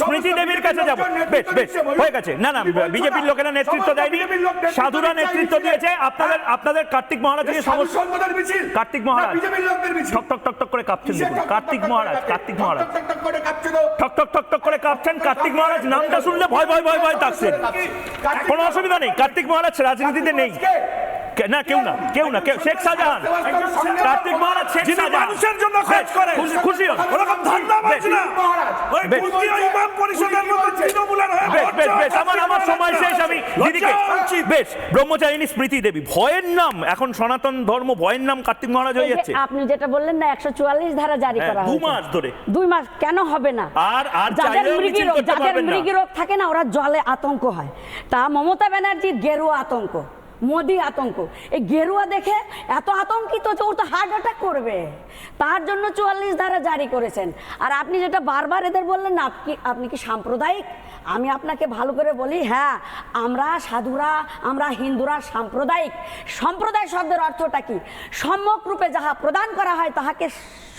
স্মৃতি দেবীর কাছে যাব। বেশ বেশ হয়ে গেছে। না না বিজেপির লোকেরা নেতৃত্ব দেয়নি। সাধুরা নেতৃত্ব দিয়েছে। আপনাদের আপনাদের কার্তিক সমস্যা কার্তিক মহারাজ। ঠক ঠক ঠক ঠক করে কাঁপছেন কার্তিক মহারাজ কার্তিক মহারাজ। ঠক ঠক ঠক ঠক করে কাঁপছেন কার্তিক মহারাজ। নামটা শুনলে ভয় ভয় ভয় ভয় থাকছেন কোনো অসুবিধা নেই। কার্তিক মহারাজ রাজনীতিতে নেই। না কেউ না কেউ না কেউ শেখ শাহজাহান কার্তিক মহারাজ শেখ শাহজাহান মানুষের জন্য বেশ, করেন। খুশি- হন ওরকম ধান্দাবাজ। না ওই ইমাম পরিষদের মতো তৃণমূলের হয়ে বেশ বেশ আমার আমার সময় শেষ আমি দিদিকে বেশ ব্রহ্মচারিণী স্মৃতি দেবী ভয়ের নাম এখন সনাতন ধর্ম ভয়ের নাম কার্তিক মহারাজ হয়ে যাচ্ছে আপনি যেটা বললেন না একশো চুয়াল্লিশ ধারা জারি হ্যাঁ, করা দু হয়েছে। মাস ধরে। দুই মাস কেন হবে না আর আর যাদের মৃগী রোগ যাদের মৃগী রোগ থাকে না ওরা জলে আতঙ্ক হয় তা মমতা ব্যানার্জির গেরুয়া আতঙ্ক মোদি আতঙ্ক। এই গেরুয়া দেখে এত আতঙ্কিত যে ও তো হার্ট অ্যাটাক করবে। তার জন্য চুয়াল্লিশ ধারা জারি করেছেন। আর আপনি যেটা বারবার এদের বললেন না, আপনি আপনি কি সাম্প্রদায়িক? আমি আপনাকে ভালো করে বলি হ্যাঁ আমরা সাধুরা, আমরা হিন্দুরা সাম্প্রদায়িক। সম্প্রদায় শব্দের অর্থটা কি? সম্যক রূপে যাহা প্রদান করা হয়, তাহাকে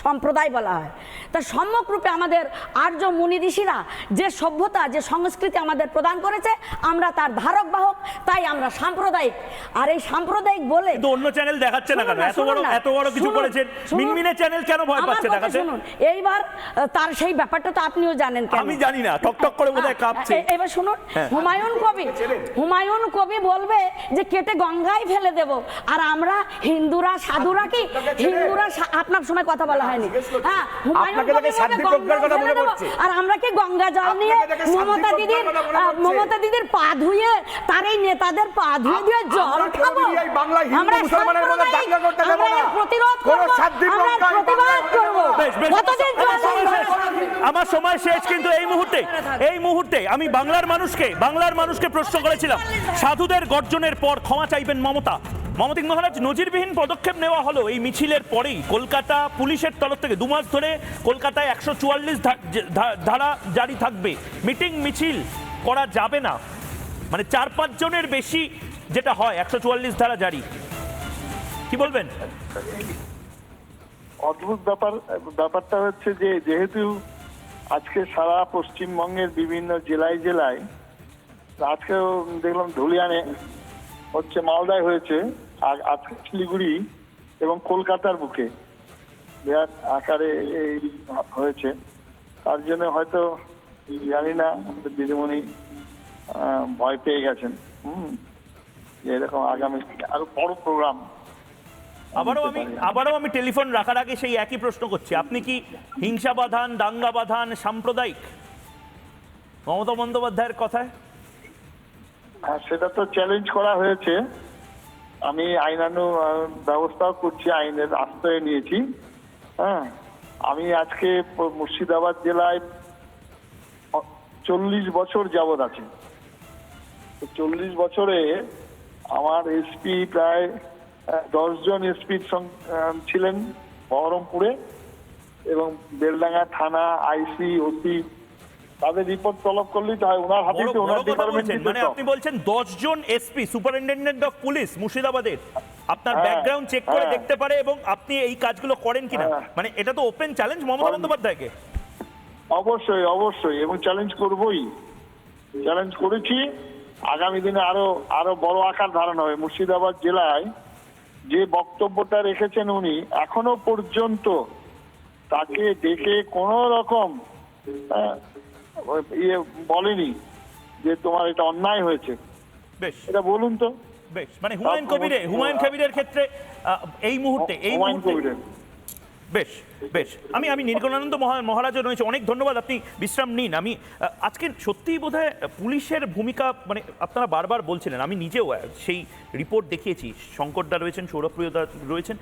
সম্প্রদায় বলা হয়। তা সম্যক রূপে আমাদের আর্য মুনি ঋষিরা যে সভ্যতা যে সংস্কৃতি আমাদের প্রদান করেছে আমরা তার ধারক বাহক তাই আমরা সাম্প্রদায়িক। আর এই সাম্প্রদায়িক বলে অন্য চ্যানেল দেখাচ্ছে না এত বড় এত বড় কিছু করেছেন। মিনমিনে চ্যানেল কেন ভয় পাচ্ছে দেখাতে শুনুন। এইবার তার সেই ব্যাপারটা তো আপনিও জানেন কেন? আমি জানি না টক টক করে বোধহয় কাঁপছে। এবার শুনুন হ্যাঁ। হুমায়ুন কবি হুমায়ুন কবি বলবে যে কেটে গঙ্গায় ফেলে দেব আর আমরা হিন্দুরা সাধুরা কি? হিন্দুরা আপনার সময় কথা বলা হয়নি। হ্যাঁ হুমায়ুন আপনাকে দেখে সাধ্বী প্রজ্ঞার কথা মনে পড়ছে। আর আমরা কি গঙ্গা জল নিয়ে আপনাকে দেখে সাধ্বী মমতা দিদির কথা আহ, পড়ছে। মমতা দিদির পা ধুয়ে তার এই নেতাদের পা ধুয়ে দিয়ে জল খাব কোনোদিনই এই বাংলা হিন্দু আমরা মুসলমানের মধ্যে দাঙ্গা করতে দেব না। প্রতিরোধ কোনো আমরা এর প্রজ্ঞা এই প্রতিবাদ বাংলায় করব বেশ, বেশ, কতদিন আমার সময় শেষ। আমার সময় শেষ কিন্তু এই মুহূর্তে এই মুহূর্তে আমি বাংলার মানুষকে বাংলার মানুষকে প্রশ্ন করেছিলাম সাধুদের গর্জনের পর ক্ষমা চাইবেন মমতা মমতিক মহারাজ, নজিরবিহীন পদক্ষেপ নেওয়া হলো। এই মিছিলের পরেই কলকাতা পুলিশের তরফ থেকে দু মাস ধরে কলকাতায় একশো চুয়াল্লিশ ধারা জারি থাকবে। মিটিং মিছিল করা যাবে না। মানে চার পাঁচ জনের বেশি যেটা হয়, একশো চুয়াল্লিশ ধারা জারি। কি বলবেন? অদ্ভুত ব্যাপার, ব্যাপারটা হচ্ছে যে, যেহেতু আজকে সারা পশ্চিমবঙ্গের বিভিন্ন জেলায় জেলায়, আজকেও দেখলাম ধুলিয়ানে হচ্ছে মালদায় হয়েছে। আর আজকে শিলিগুড়ি এবং কলকাতার বুকে। বিরাট আকারে এই হয়েছে। তার জন্য হয়তো জানি না আমাদের দিদিমণি ভয় পেয়ে গেছেন। হুম। এরকম আগামী আরও বড় প্রোগ্রাম। আবারও আমি আবারও আমি টেলিফোন রাখার আগে সেই একই প্রশ্ন করছি। আপনি কি হিংসা বাধান দাঙ্গা বাধান সাম্প্রদায়িক? মমতা বন্দ্যোপাধ্যায়ের কথায়? হ্যাঁ সেটা তো চ্যালেঞ্জ করা হয়েছে। আমি আইনানু ব্যবস্থাও করছি, আইনের আশ্রয় নিয়েছি। হ্যাঁ আমি আজকে মুর্শিদাবাদ জেলায় চল্লিশ বছর যাবৎ আছি। চল্লিশ বছরে আমার এসপি প্রায় দশজন এসপি ছিলেন বহরমপুরে এবং বেলডাঙ্গা থানা, আইসি, ওসি তাদের রিপোর্ট তলব করলেই তো হয়। ওনার হাতে ওনার ডিপার্টমেন্ট মানে আপনি বলছেন দশ জন এসপি সুপারিনটেন্ডেন্ট অফ পুলিশ মুর্শিদাবাদের। আপনার হ্যাঁ, ব্যাকগ্রাউন্ড চেক করে হ্যাঁ। দেখতে পারে এবং আপনি এই কাজগুলো করেন কিনা? হ্যাঁ। মানে এটা তো ওপেন চ্যালেঞ্জ মমতা। বন্দ্যোপাধ্যায়কে। অবশ্যই অবশ্যই। এবং চ্যালেঞ্জ করবই। চ্যালেঞ্জ করেছি। আগামী দিনে আরও আরও বড় আকার ধারণ হবে। মুর্শিদাবাদ জেলায় যে বক্তব্যটা রেখেছেন উনি এখনও পর্যন্ত তাকে ডেকে কোন রকম আহ, ইয়ে বলেনি যে তোমার এটা অন্যায় হয়েছে। বেশ। এটা বলুন তো। বেশ মানে হুমায়ুন কবিরে হুমায়ুন কবিরের ক্ষেত্রে এই মুহূর্তে এই মুহূর্তে বেশ বেশ। আমি আমি নীলকণ্ঠানন্দ মহা- মহারাজও রয়েছে। অনেক ধন্যবাদ আপনি বিশ্রাম নিন। আমি আজকে সত্যিই বোধহয় পুলিশের ভূমিকা মানে আপনারা বারবার বলছিলেন আমি নিজেও সেই রিপোর্ট দেখিয়েছি। শঙ্করদা রয়েছেন সৌরভপ্রিয়দা রয়েছেন।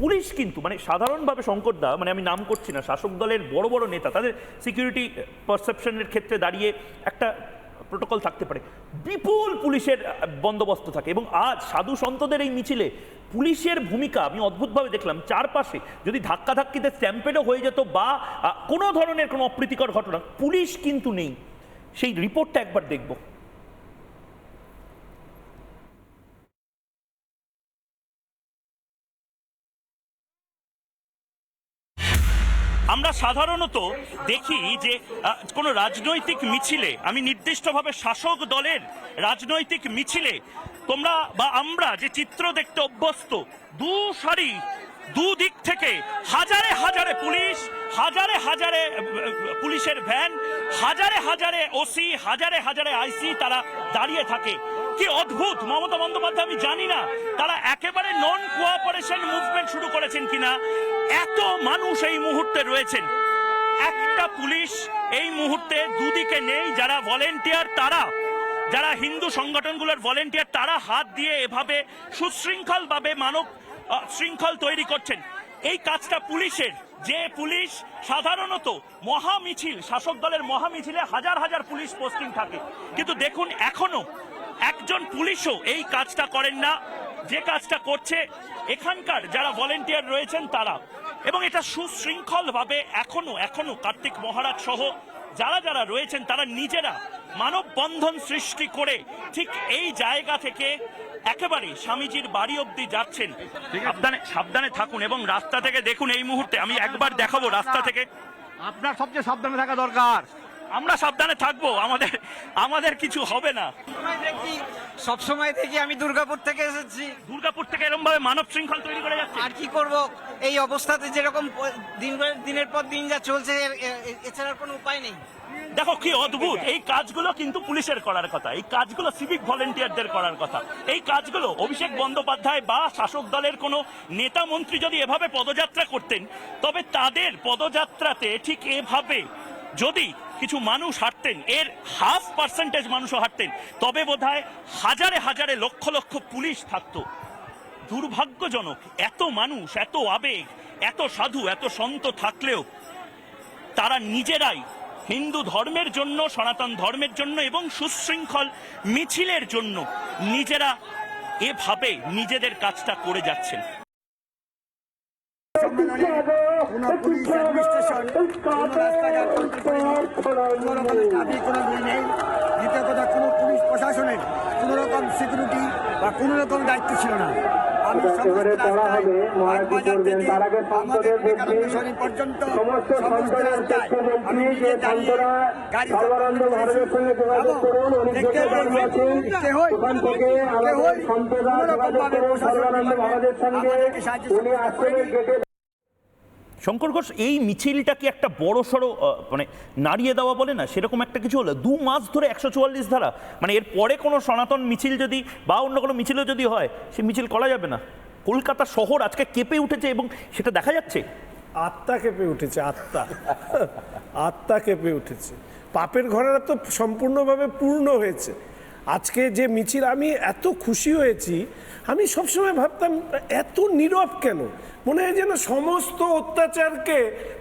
পুলিশ কিন্তু মানে সাধারণভাবে শঙ্করদা মানে আমি নাম করছি না, শাসক দলের বড় বড় নেতা, তাদের সিকিউরিটি পারসেপশনের ক্ষেত্রে দাঁড়িয়ে একটা প্রোটোকল থাকতে পারে। বিপুল পুলিশের বন্দোবস্ত থাকে এবং আজ সাধু সন্তদের এই মিছিলে পুলিশের ভূমিকা আমি অদ্ভুতভাবে দেখলাম। চারপাশে যদি ধাক্কাধাক্কিতে স্ট্যাম্পেডও হয়ে যেত বা কোনো ধরনের কোনো অপ্রীতিকর ঘটনা, পুলিশ কিন্তু নেই। সেই রিপোর্টটা একবার দেখব। আমরা সাধারণত দেখি যে কোনো রাজনৈতিক মিছিলে, আমি নির্দিষ্টভাবে শাসক দলের রাজনৈতিক মিছিলে, তোমরা বা আমরা যে চিত্র দেখতে অভ্যস্ত, দু সারি দুদিক থেকে হাজারে হাজারে পুলিশ, হাজারে হাজারে পুলিশের ভ্যান, হাজারে হাজারে ওসি হাজারে হাজারে আইসি তারা দাঁড়িয়ে থাকে। কি অদ্ভুত! মমতা বন্দ্যোপাধ্যায়, আমি জানি না, তারা একেবারে নন কোঅপারেশন মুভমেন্ট শুরু করেছেন কিনা। এত মানুষ এই মুহূর্তে রয়েছেন। একটা পুলিশ এই মুহূর্তে দুদিকে নেই, যারা ভলেন্টিয়ার তারা। যারা হিন্দু সংগঠনগুলোর ভলেন্টিয়ার তারা হাত দিয়ে এভাবে সুশৃঙ্খলভাবে মানব শৃঙ্খল তৈরি করছেন। এই কাজটা পুলিশের। যে পুলিশ সাধারণত মহা মিছিল শাসক দলের মহা মিছিলে হাজার হাজার পুলিশ পোস্টিং থাকে। কিন্তু দেখুন, এখনও একজন পুলিশও এই কাজটা করেন না। যে কাজটা করছে, এখানকার যারা ভলেন্টিয়ার রয়েছেন তারা। এবং এটা সুশৃঙ্খলভাবে এখনও এখনও কার্তিক মহারাজ সহ যারা যারা রয়েছেন, তারা নিজেরা মানববন্ধন সৃষ্টি করে ঠিক এই জায়গা থেকে একেবারে স্বামীজির বাড়ি অবধি যাচ্ছেন। সাবধানে সাবধানে থাকুন এবং রাস্তা থেকে দেখুন এই মুহূর্তে। আমি একবার দেখাবো রাস্তা থেকে। আপনার সবচেয়ে সাবধানে থাকা দরকার। আমরা সাবধানে থাকব আমাদের আমাদের কিছু হবে না। সব সময় দেখি আমি দুর্গাপুর থেকে এসেছি। দুর্গাপুর থেকে এরকম ভাবে মানব শৃঙ্খল তৈরি করে যাচ্ছে। আর কি করব? এই অবস্থাতে যেরকম দিন দিনের পর দিন যা চলছে এছাড়া কোনো উপায় নেই। দেখো কি অদ্ভুত। এই কাজগুলো কিন্তু পুলিশের করার কথা। এই কাজগুলো সিভিক ভলেন্টিয়ারদের করার কথা। এই কাজগুলো অভিষেক বন্দ্যোপাধ্যায় বা শাসক দলের কোনো নেতা মন্ত্রী যদি এভাবে পদযাত্রা করতেন, তবে তাদের পদযাত্রাতে ঠিক এভাবে যদি কিছু মানুষ হাঁটতেন, এর হাফ পার্সেন্টেজ মানুষও হাঁটতেন, তবে বোধহয় হাজারে হাজারে লক্ষ লক্ষ পুলিশ থাকতো। দুর্ভাগ্যজনক, এত মানুষ, এত আবেগ, এত সাধু, এত সন্ত থাকলেও তারা নিজেরাই হিন্দু ধর্মের জন্য, সনাতন ধর্মের জন্য এবং সুশৃঙ্খল মিছিলের জন্য নিজেরা এভাবে নিজেদের কাজটা করে যাচ্ছেন। কোনো পুলিশ কোনো নেই দ্বিতীয় কথা কোনো পুলিশ প্রশাসনের কোনো রকম সিকিউরিটি বা কোনো রকম দায়িত্ব ছিল না। সমস্ত আমি নিজে দাঁড়িয়ে সর্বানন্দ মহারাজের সঙ্গে যোগাযোগ করুন সর্বানন্দ ভারতের সঙ্গে উনি আসলে গেটে শঙ্কর ঘোষ, এই মিছিলটা কি একটা বড় সড়ো মানে নাড়িয়ে দেওয়া বলে না, সেরকম একটা কিছু হলো। দু মাস ধরে একশো চুয়াল্লিশ ধারা মানে এর পরে কোনো সনাতন মিছিল যদি, বা অন্য কোনো মিছিলও যদি হয়, সে মিছিল করা যাবে না। কলকাতা শহর আজকে কেঁপে উঠেছে এবং সেটা দেখা যাচ্ছে? আত্মা কেঁপে উঠেছে, আত্মা। আত্মা কেঁপে উঠেছে। পাপের ঘরেরা তো সম্পূর্ণভাবে পূর্ণ হয়েছে। আজকে যে মিছিল, আমি এত খুশি হয়েছি। আমি সবসময় ভাবতাম, এত নীরব কেন? মনে হয় যেন সমস্ত অত্যাচারকে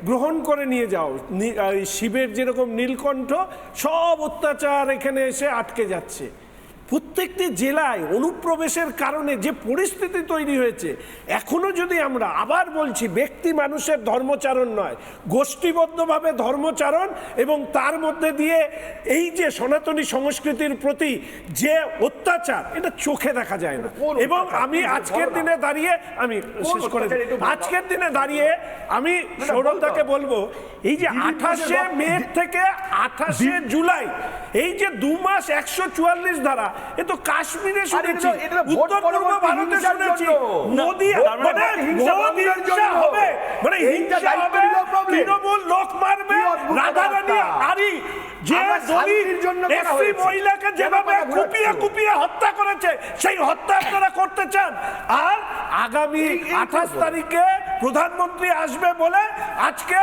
গ্রহণ করে নিয়ে যাও। শিবের যেরকম নীলকণ্ঠ, সব অত্যাচার এখানে এসে আটকে যাচ্ছে। প্রত্যেকটি জেলায় অনুপ্রবেশের কারণে যে পরিস্থিতি তৈরি হয়েছে এখনও যদি আমরা আবার বলছি ব্যক্তি মানুষের ধর্মচারণ নয় গোষ্ঠীবদ্ধভাবে ধর্মচারণ এবং তার মধ্যে দিয়ে এই যে সনাতনী সংস্কৃতির প্রতি যে অত্যাচার এটা চোখে দেখা যায় না। এবং আমি আজকের দিনে দাঁড়িয়ে আমি শেষ করে আজকের দিনে দাঁড়িয়ে আমি সৌরভদাকে বলব এই যে আঠাশে মে থেকে আঠাশে জুলাই এই যে দু মাস একশো চুয়াল্লিশ ধারা এ তো কাশ্মীরে শুনেছি উত্তর পূর্ব ভারতে শুনেছি। মোদি মানে মানে হিংসা। হবে। মানে হিংসা হবে তৃণমূল লোক মারবে রাধারানী আরি যে দলিত এসসি মহিলাকে যেভাবে কুপিয়ে কুপিয়ে হত্যা করেছে সেই হত্যা আপনারা করতে চান। আর আগামী আঠাশ তারিখে প্রধানমন্ত্রী আসবে বলে আজকে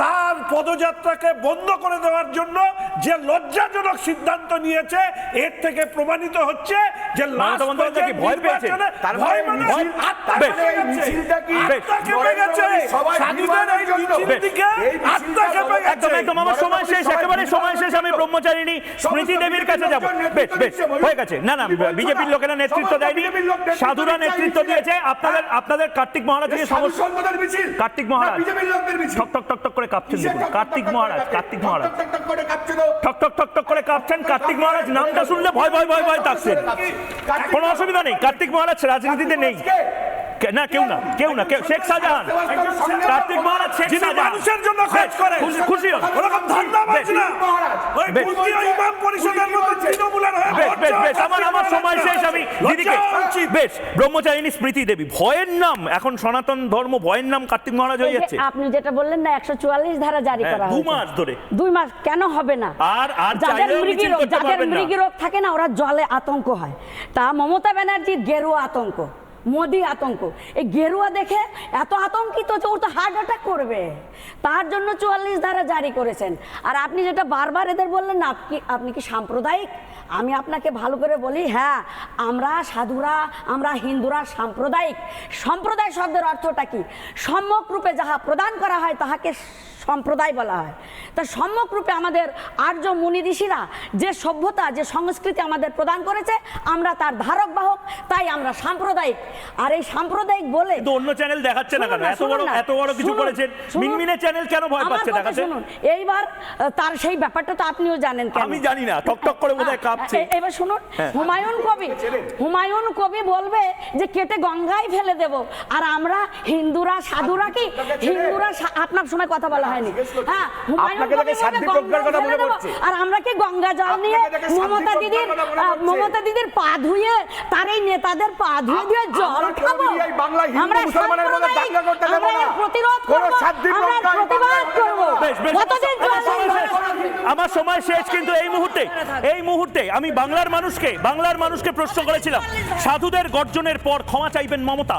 তার পদযাত্রাকে বন্ধ করে দেওয়ার জন্য যে লজ্জাজনক সিদ্ধান্ত নিয়েছে এর থেকে প্রমাণিত হচ্ছে যে বন্দ্যোপাধ্যায় কি ভয়? নির্বাচনে তার ভয় মানে মানে। মিছিলটা কি কেঁপে গেছে। স্বাধীনের এই। মিছিল দিকে আত্মা কেঁপে গেছে। একদম একদম আমার সময় শেষ একেবারে সময় শেষ আমি ব্রহ্মচারিণী স্মৃতি দেবীর কাছে যাব। বেশ বেশ হয়ে গেছে। না না বিজেপির লোকেরা নেতৃত্ব দেয়নি। সাধুরা নেতৃত্ব দিয়েছে। আপনাদের আপনাদের কার্তিক মহারাজকে সমস্যা কার্তিক মহারাজ। ঠক ঠক ঠক ঠক করে কাঁপছেন কার্তিক মহারাজ কার্তিক মহারাজ। ঠক ঠক ঠক ঠক করে কাঁপছেন। কার্তিক মহারাজ নামটা শুনলে ভয় ভয় ভয় ভয় থাকছেন কোনো অসুবিধা নেই। কার্তিক মহারাজ রাজনীতিতে নেই। না কেউ না কেউ না কেউ শেখ শাহজাহান। কার্তিক মহারাজ শেখ যিনি শাহজাহান। মানুষের জন্য কাজ করে খুশি- হন। ওরকম ধান্দাবাজ। না ওই ও ইমাম পরিষদের মতো তৃণমূলের হয়ে বেশ বেশ বেশ আমার আমার সময় শেষ আমি দিদিকে বেশ ব্রহ্মচারিণী স্মৃতি দেবী ভয়ের নাম এখন সনাতন ধর্ম ভয়ের নাম কার্তিক মহারাজ হয়ে যাচ্ছে আপনি যেটা বললেন না একশো চুয়াল্লিশ ধারা জারি হ্যাঁ, করা দু হয়েছে। মাস ধরে। দুই মাস কেন হবে না? আর আর যাদের মৃগী রোগ যাদের মৃগী রোগ থাকে না ওরা জলে আতঙ্ক হয়। তা মমতা ব্যানার্জির গেরুয়া আতঙ্ক। মোদি আতঙ্ক। এই গেরুয়া দেখে এত আতঙ্কিত যে ওর তো হার্ট অ্যাটাক করবে। তার জন্য চুয়াল্লিশ ধারা জারি করেছেন। আর আপনি যেটা বারবার এদের বললেন না, আপনি আপনি কি সাম্প্রদায়িক? আমি আপনাকে ভালো করে বলি হ্যাঁ আমরা সাধুরা, আমরা হিন্দুরা সাম্প্রদায়িক। সম্প্রদায় শব্দের অর্থটা কি? সম্যক রূপে যাহা প্রদান করা হয়, তাহাকে সম্প্রদায় বলা হয়। তা সম্যকরূপে আমাদের আর্য মুনি ঋষিরা যে সভ্যতা যে সংস্কৃতি আমাদের প্রদান করেছে আমরা তার ধারক বাহক তাই আমরা সাম্প্রদায়িক। আর এই সাম্প্রদায়িক বলে অন্য চ্যানেল দেখাচ্ছে না কেন? এত বড় এত বড় কিছু করেছেন। মিনমিনে চ্যানেল কেন ভয় পাচ্ছে দেখাতে শুনুন। এইবার তার সেই ব্যাপারটা তো আপনিও জানেন কেন? আমি জানি না টক টক করে বোধহয় কাঁপছে। এবার শুনুন হ্যাঁ। হুমায়ুন কবি হুমায়ুন কবি বলবে যে কেটে গঙ্গায় ফেলে দেব আর আমরা হিন্দুরা সাধুরা কি? হিন্দুরা আপনার সময় কথা বলা হয়নি। হ্যাঁ। আর আমরা কি গঙ্গা জল নিয়ে মমতা দিদির। মমতা দিদির পা ধুয়ে তার এই নেতাদের পা ধুয়ে দিয়ে জল খাব। আমরা প্রতিরোধ করব প্রতিবাদ করব। কতদিন। আমার সময় শেষ কিন্তু এই মুহূর্তে এই মুহূর্তে আমি বাংলার মানুষকে বাংলার মানুষকে প্রশ্ন করেছিলাম। সাধুদের গর্জনের পর ক্ষমা চাইবেন মমতা।